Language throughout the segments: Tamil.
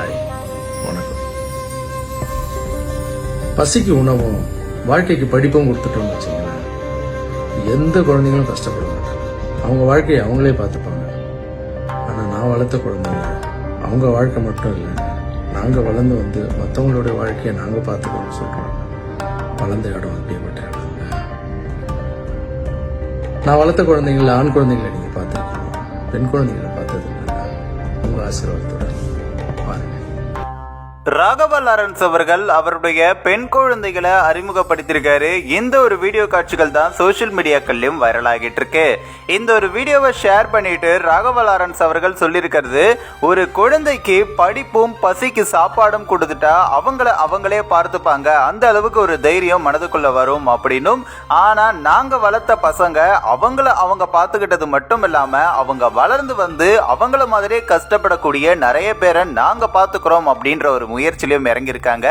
ஹாய் வணக்கம். பசிக்கு உணவும் வாழ்க்கைக்கு படிப்பும் கொடுத்துட்டோம்னு வச்சுங்களேன் எந்த குழந்தைங்களும் கஷ்டப்பட மாட்டாங்க. அவங்க வாழ்க்கையை அவங்களே பார்த்துப்பாங்க. ஆனால் நான் வளர்த்த குழந்தைங்க அவங்க வாழ்க்கை மட்டும் இல்லை நாங்கள் வளர்ந்து வந்து மற்றவங்களுடைய வாழ்க்கையை நாங்கள் பார்த்துக்கணும்னு சொல்கிறோம் வளர்ந்த இடம் அப்படிப்பட்ட இடம் நான் வளர்த்த குழந்தைங்கள ஆண் குழந்தைங்களை நீங்கள் பார்த்துருக்கீங்க. பெண் குழந்தைங்களை பார்த்தது உங்கள் ஆசீர்வாதத்தோட. ராகவ லாரன்ஸ் அவர்கள் அவருடைய பெண் குழந்தைகளை அறிமுகப்படுத்தியிருக்காரு. இந்த ஒரு வீடியோ காட்சிகள் தான் சோஷியல் மீடியாக்கள்லயும் வைரல் ஆகிட்டு இருக்கு. இந்த ஒரு வீடியோவை ஷேர் பண்ணிட்டு ராகவ லாரன்ஸ் அவர்கள் சொல்லியிருக்கிறது ஒரு குழந்தைக்கு படிப்பும் பசிக்கு சாப்பாடும் கொடுத்துட்டா அவங்கள அவங்களே பார்த்துப்பாங்க. அந்த அளவுக்கு ஒரு தைரியம் மனதுக்குள்ள வரும் அப்படின்னும். ஆனா நாங்க வளர்த்த பசங்க அவங்கள அவங்க பார்த்துக்கிட்டது மட்டும் இல்லாம அவங்க வளர்ந்து வந்து அவங்கள மாதிரியே கஷ்டப்படக்கூடிய நிறைய பேரை நாங்க பார்த்துக்கிறோம் அப்படின்ற ஒரு முயற்சியிலும் இறங்கியிருக்காங்க.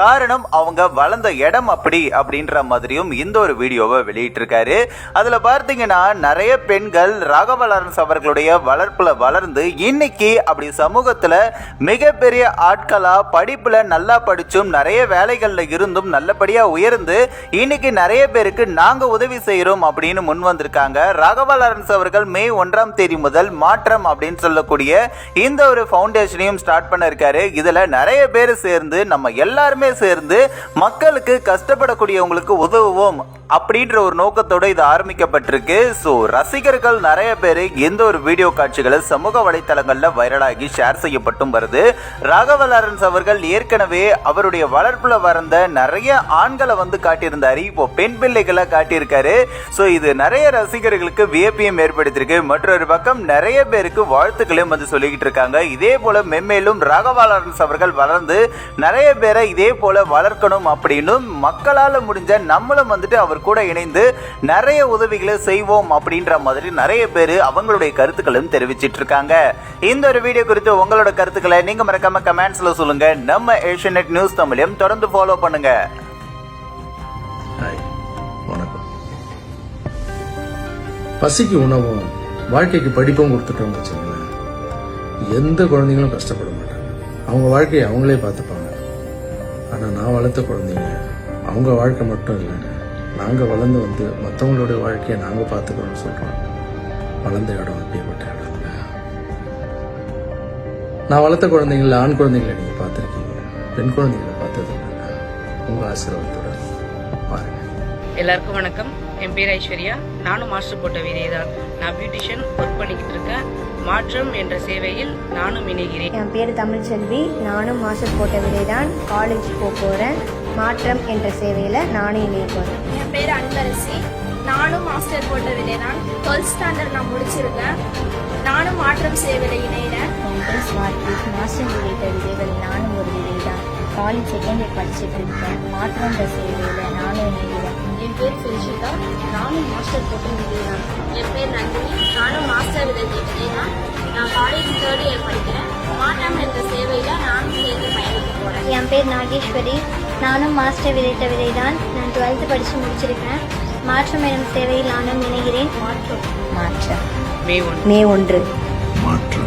காரணம் அவங்க வளர்ந்த இடம் அப்படி அப்படின்ற மாதிரியும் இந்த ஒரு வீடியோவை வெளியிட்டிருக்காரு. அதில் பார்த்தீங்கன்னா நிறைய பெண்கள் ராகவ லாரன்ஸ் அவர்களுடைய வளர்ப்பில் வளர்ந்து இன்னைக்கு அப்படி சமூகத்தில் மிகப்பெரிய ஆட்களாக படிப்பில் நல்லா படித்தும் நிறைய வேலைகளில் இருந்தும் நல்லபடியாக உயர்ந்து இன்னைக்கு நிறைய பேருக்கு நாங்கள் உதவி செய்கிறோம் அப்படின்னு முன் வந்திருக்காங்க. ராகவ லாரன்ஸ் அவர்கள் மே ஒன்றாம் தேதி முதல் மாற்றம் அப்படின்னு சொல்லக்கூடிய இந்த ஒரு ஃபவுண்டேஷனையும் ஸ்டார்ட் பண்ண இதில் நிறைய பேர் சேர்ந்து நம்ம எல்லாருமே சேர்ந்து மக்களுக்கு கஷ்டப்படக்கூடியவங்களுக்கு உதவுவோம் அப்படின்ற ஒரு நோக்கத்தோட இது ஆரம்பிக்கப்பட்டிருக்கு. ஸோ ரசிகர்கள் நிறைய பேர் எந்த ஒரு வீடியோ காட்சிகளை சமூக வலைத்தளங்களில் வைரலாகி ஷேர் செய்யப்பட்டும் வருது. ராகவ லாரன்ஸ் அவர்கள் ஏற்கனவே அவருடைய வளர்ப்புல வளர்ந்த நிறைய ஆண்களை வந்து காட்டியிருந்தார். இப்போ பெண் பிள்ளைகளை காட்டியிருக்காரு. ஸோ இது நிறைய ரசிகர்களுக்கு வியப்பியம் ஏற்படுத்தியிருக்கு. மற்றொரு பக்கம் நிறைய பேருக்கு வாழ்த்துக்களையும் வந்து சொல்லிக்கிட்டு இருக்காங்க. இதே போல மென்மேலும் ராகவ லாரன்ஸ் அவர்கள் வளர்ந்து நிறைய பேரை இதே போல வளர்க்கணும் அப்படின்னும் மக்களால் முடிஞ்ச நம்மளும் வந்துட்டு அவர் கூட இணைந்து நிறைய உதவிகளை செய்வோம் அப்படின்ற மாதிரி நிறைய பேர் அவங்களுடைய கருத்துக்களும் தெரிவிச்சிட்டு இருக்காங்க இந்த ஒரு வீடியோ குறித்து உங்களோட கருத்துக்களை நீங்க மறக்காம கமெண்ட்ஸ்ல சொல்லுங்க. நம்ம ஏஷியநெட் நியூஸ் தமிழையும் தொடர்ந்து ஃபாலோ பண்ணுங்க. வணக்கம். பசிக்கு உணவும் வாழ்க்கைக்கு படிப்பும் கொடுத்துட்டோம்னு வச்சுக்கோங்களேன். எந்த குழந்தைங்களும் கஷ்டப்பட மாட்டாங்க. அவங்க வாழ்க்கையை அவங்களே பார்த்துப்பாங்க. ஆனால் நான் வளர்த்த குழந்தைங்க அவங்க வாழ்க்கை மட்டும் இல்லை நாங்கள் வளர்ந்து வந்து மற்றவங்களுடைய வாழ்க்கையை நாங்கள் பார்த்துக்கணும்னு சொல்கிறோம் வளர்ந்த இடம் அப்படிப்பட்ட இடம். நான் வளர்த்த குழந்தைங்கள ஆண் குழந்தைங்களை நீங்கள் பார்த்துருக்கீங்க பெண் குழந்தைங்களை பார்த்தது உங்கள் ஆசீர்வாதத்தோட பாருங்கள் எல்லாருக்கும் வணக்கம். என் பேர் ஐஸ்வர்யா. நானும் மாஸ்டர் போட்ட விதை தான் நான் பியூட்டிஷியன் ஒர்க் பண்ணிக்கிட்டு இருக்கேன். மாற்றம் என்ற சேவையில் நானும் இணைகிறேன். என் பேர் தமிழ்ச்செல்வி. நானும் மாஸ்டர் போட்ட விதைதான் காலேஜ் போக போகிறேன் மாற்றம் என்ற சேவையில் நானும் இணைய போகிறேன் என் பேர் அன்பரசி. நானும் மாஸ்டர் போட்ட விதை தான் டுவெல்த் ஸ்டாண்டர்ட் நான் முடிச்சிருக்கேன். நானும் மாற்றம் சேவையில் இணையிறேன் என் பேர் ஸ்வாதி மாஸ்டர் விதைத்த விதைகள் நானும் ஒரு விதை தான் காலேஜ் செகண்ட் இயர் படிச்சுட்டு இருக்கேன். மாற்றம் என்ற சேவையில் நானும் இணைகிறேன். என் பேர் ஃபெலிஷிதா நானும் மாஸ்டர் போட்ட விதை தான் என் பேர் நந்தினி. நானும் மாஸ்டர் விதை விதை தான். நான் காலேஜ் தேர்ட் இயர் படிக்கிறேன். மாற்றம் என்ற சேவையில் நானும் சேர்ந்து பயணிக்க போகிறேன் என் பேர் நாகேஸ்வரி. நானும் மாஸ்டர் விதைத்த விதைதான் நான் டுவெல்த்து படித்து முடிச்சிருக்கேன் மாற்றம் எனும் சேவையில் நானும் இணைகிறேன் மாற்றம். மே ஒன் மே ஒன்று. மாற்றம். ஒன்று